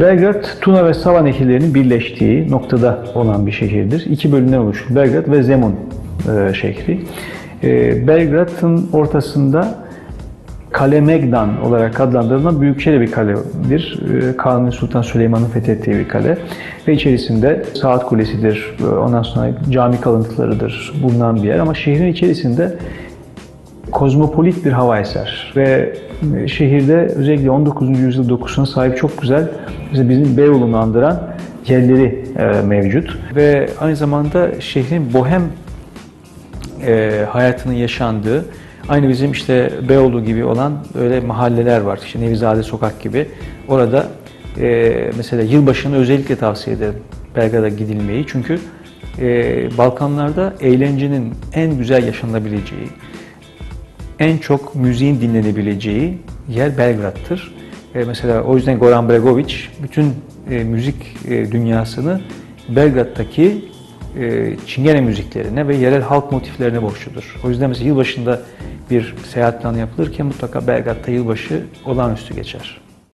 Belgrad, Tuna ve Sava nehirlerinin birleştiği noktada olan bir şehirdir. İki bölümden oluşur. Belgrad ve Zemun e, şehri. E, Belgrad'ın ortasında Kale Megdan olarak adlandırılan büyükçe bir kaledir. E, Kanuni Sultan Süleyman'ın fethettiği bir kale. Ve içerisinde saat kulesidir, e, ondan sonra cami kalıntılarıdır bulunan bir yer. Ama şehrin içerisinde kozmopolit bir hava eser ve e, şehirde özellikle 19. yüzyıl dokusuna sahip çok güzel işte bizim Beyoğlu'nu andıran yerleri e, mevcut ve aynı zamanda şehrin bohem e, hayatının yaşandığı aynı bizim işte Beyoğlu gibi olan öyle mahalleler var. İşte Nevizade Sokak gibi. Orada e, mesela yılbaşını özellikle tavsiye ederim Belgrad'a gidilmeyi. Çünkü e, Balkanlarda eğlencenin en güzel yaşanabileceği, en çok müziğin dinlenebileceği yer Belgrad'tır. E, mesela o yüzden Goran Bregovic bütün e, müzik e, dünyasını Belgrad'daki e, çingene müziklerine ve yerel halk motiflerine borçludur. O yüzden mesela yılbaşında bir seyahat planı yapılırken mutlaka Belgrad'da yılbaşı olağanüstü geçer.